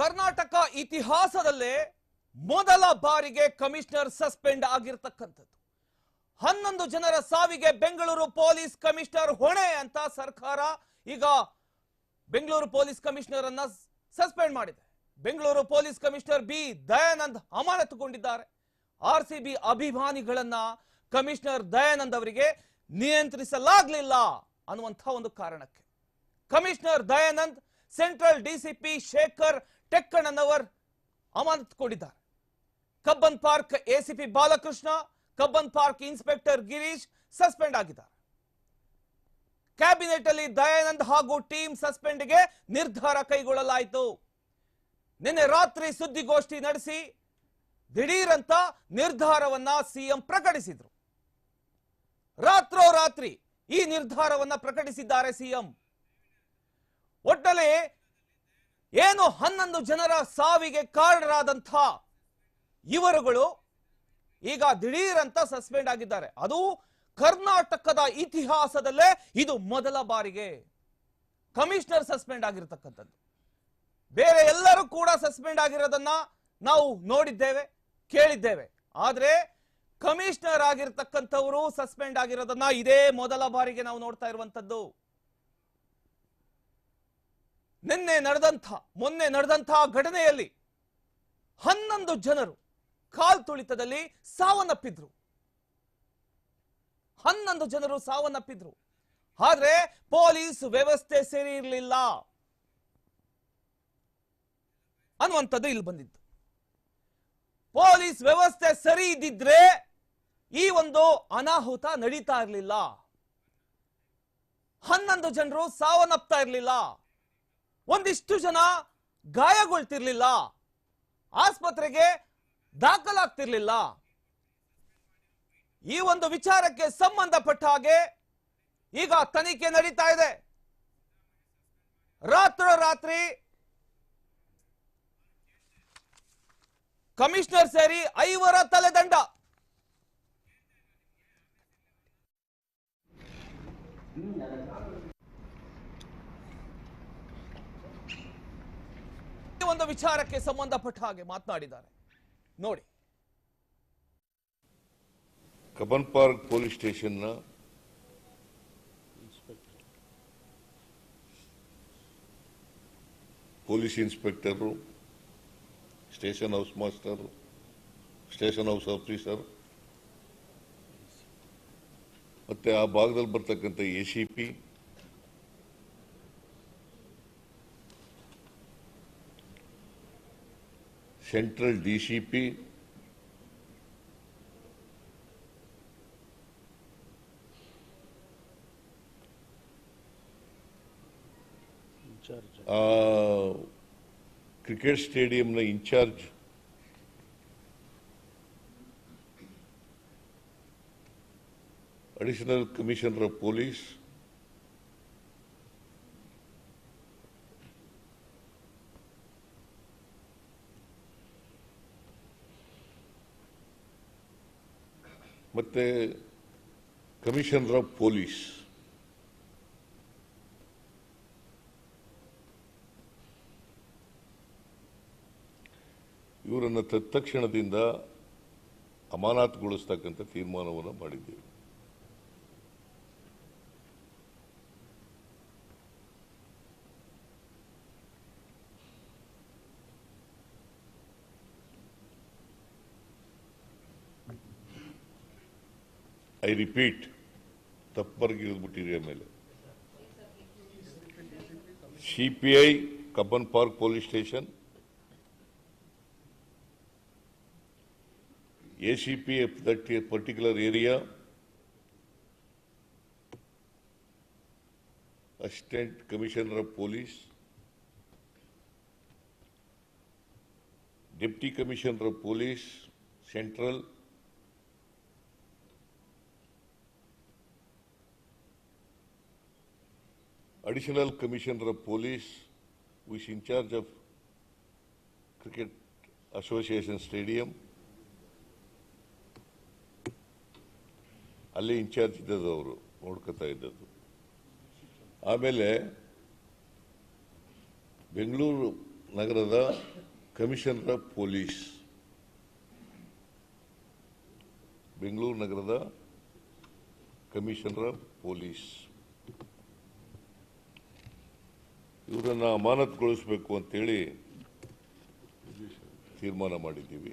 ಕರ್ನಾಟಕ ಇತಿಹಾಸದಲ್ಲೇ ಮೊದಲ ಬಾರಿಗೆ ಕಮಿಷನರ್ ಸಸ್ಪೆಂಡ್ ಆಗಿರ್ತಕ್ಕಂಥದ್ದು. ಹನ್ನೊಂದು ಜನರ ಸಾವಿಗೆ ಬೆಂಗಳೂರು ಪೊಲೀಸ್ ಕಮಿಷನರ್ ಹೊಣೆ ಅಂತ ಸರ್ಕಾರ ಈಗ ಬೆಂಗಳೂರು ಪೊಲೀಸ್ ಕಮಿಷನರ್ ಅನ್ನ ಸಸ್ಪೆಂಡ್ ಮಾಡಿದೆ. Bengaluru police commissioner B. Dayanand ಅಮಾನತುಗೊಂಡಿದ್ದಾರೆ. R C B ಅಭಿಮಾನಿಗಳನ್ನ ಕಮಿಷನರ್ ದಯಾನಂದ್ ಅವರಿಗೆ ನಿಯಂತ್ರಿಸಲಾಗ್ಲಿಲ್ಲ ಅನ್ನುವಂಥ ಒಂದು ಕಾರಣಕ್ಕೆ. Commissioner Dayanand, central D C P Shekhar Tekkannavar ಕೊಟ್ಟಿದ್ದಾರೆ. Cubbon park A C P Balakrishna, Cubbon park inspector Girish suspend ಆಗಿದ್ದಾರೆ. ಕ್ಯಾಬಿನೆಟ್ ಅಲ್ಲಿ ದಯಾನಂದ್ ಹಾಗೂ ಟೀಮ್ ಸಸ್ಪೆಂಡ್ಗೆ ನಿರ್ಧಾರ ಕೈಗೊಳ್ಳಲಾಯಿತು. ನಿನ್ನೆ ರಾತ್ರಿ ಸುದ್ದಿಗೋಷ್ಠಿ ನಡೆಸಿ ದಿಢೀರಂತ ನಿರ್ಧಾರವನ್ನ ಸಿಎಂ ಪ್ರಕಟಿಸಿದ್ರು. ರಾತ್ರೋರಾತ್ರಿ ಈ ನಿರ್ಧಾರವನ್ನ ಪ್ರಕಟಿಸಿದ್ದಾರೆ ಸಿಎಂ. ಒಟ್ಟಲ್ಲಿ ಏನು ಹನ್ನೊಂದು ಜನರ ಸಾವಿಗೆ ಕಾರಣರಾದಂಥ ಇವರುಗಳು ಈಗ ದಿಢೀರಂತ ಸಸ್ಪೆಂಡ್ ಆಗಿದ್ದಾರೆ. ಅದು ಕರ್ನಾಟಕದ ಇತಿಹಾಸದಲ್ಲೇ ಇದು ಮೊದಲ ಬಾರಿಗೆ. ಕಮಿಷನರ್ ಸಸ್ಪೆಂಡ್ ಆಗಿರತಕ್ಕಂಥದ್ದು. ಬೇರೆ ಎಲ್ಲರೂ ಕೂಡ ಸಸ್ಪೆಂಡ್ ಆಗಿರೋದನ್ನ ನಾವು ನೋಡಿದ್ದೇವೆ, ಕೇಳಿದ್ದೇವೆ. ಆದರೆ ಕಮಿಷನರ್ ಆಗಿರತಕ್ಕಂಥವರು ಸಸ್ಪೆಂಡ್ ಆಗಿರೋದನ್ನ ಇದೇ ಮೊದಲ ಬಾರಿಗೆ ನಾವು ನೋಡ್ತಾ ಇರುವಂತದ್ದು ನಿನ್ನೆ ನಡೆದಂಥ, ಮೊನ್ನೆ ನಡೆದಂತಹ ಘಟನೆಯಲ್ಲಿ ಹನ್ನೊಂದು ಜನರು ಕಾಲ್ ತುಳಿತದಲ್ಲಿ ಸಾವನ್ನಪ್ಪಿದ್ರು. ಹನ್ನೊಂದು ಜನರು ಸಾವನ್ನಪ್ಪಿದ್ರು. ಆದ್ರೆ ಪೊಲೀಸ್ ವ್ಯವಸ್ಥೆ ಸರಿ ಇರಲಿಲ್ಲ. ಅನ್ನುವಂಥದ್ದು ಇಲ್ಲಿ ಬಂದಿದ್ದು. ಪೊಲೀಸ್ ವ್ಯವಸ್ಥೆ ಸರಿ ಇದ್ದಿದ್ರೆ ಈ ಒಂದು ಅನಾಹುತ ನಡೀತಾ ಇರಲಿಲ್ಲ. ಹನ್ನೊಂದು ಜನರು ಸಾವನ್ನಪ್ತಾ ಇರಲಿಲ್ಲ. ಒಂದಿಷ್ಟು ಜನ ಗಾಯಗೊಳ್ತಿರ್ಲಿಲ್ಲ. ಆಸ್ಪತ್ರೆಗೆ ದಾಖಲಾಗ್ತಿರ್ಲಿಲ್ಲ. ಈ ಒಂದು ವಿಚಾರಕ್ಕೆ ಸಂಬಂಧಪಟ್ಟ ಹಾಗೆ ಈಗ ತನಿಖೆ ನಡೀತಾ ಇದೆ. ರಾತ್ರೋರಾತ್ರಿ ಕಮಿಷನರ್ ಸೇರಿ ಐವರ ತಲೆದಂಡ. ಒಂದು ವಿಚಾರಕ್ಕೆ ಸಂಬಂಧಪಟ್ಟ ಹಾಗೆ ಮಾತನಾಡಿದ್ದಾರೆ. ನೋಡಿ. Cubbon park police ಸ್ಟೇಷನ್ನ police inspector, station house master, station house officer, ಮತ್ತೆ ಆ ಭಾಗದಲ್ಲಿ ಬರ್ತಕ್ಕಂಥ A C central D C P ಆ, cricket ಸ್ಟೇಡಿಯಂನ in charge additional commissioner of police ಮತ್ತೆ ಕಮಿಷನರ್ ಆಫ್ ಪೊಲೀಸ್. ಇವರನ್ನು ತತ್ಕ್ಷಣದಿಂದ ಅಮಾನತುಗೊಳಿಸ್ತಕ್ಕಂಥ ತೀರ್ಮಾನವನ್ನು ಮಾಡಿದ್ದೇವೆ. ಐ ರಿಪೀಟ್ ತಪ್ಪರ್ಗಿಳಿದ್ಬಿಟ್ಟಿರಿ ಆಮೇಲೆ CPI Cubbon park police station ACP of that particular area, Assistant Commissioner of Police, Deputy Commissioner of Police, Central, additional commissioner of police who is in charge of cricket association stadium ಅಲ್ಲಿ incharge ಇದ್ದದ್ದು ಅವರು, ನೋಡ್ಕೊತಾ ಇದ್ದದ್ದು. ಆಮೇಲೆ ಬೆಂಗಳೂರು ನಗರದ commissioner of police Bengaluru ನಗರದ commissioner of police ಇವರನ್ನ ಅಮಾನತುಗೊಳಿಸಬೇಕು ಅಂತೇಳಿ ತೀರ್ಮಾನ ಮಾಡಿದ್ದೀವಿ.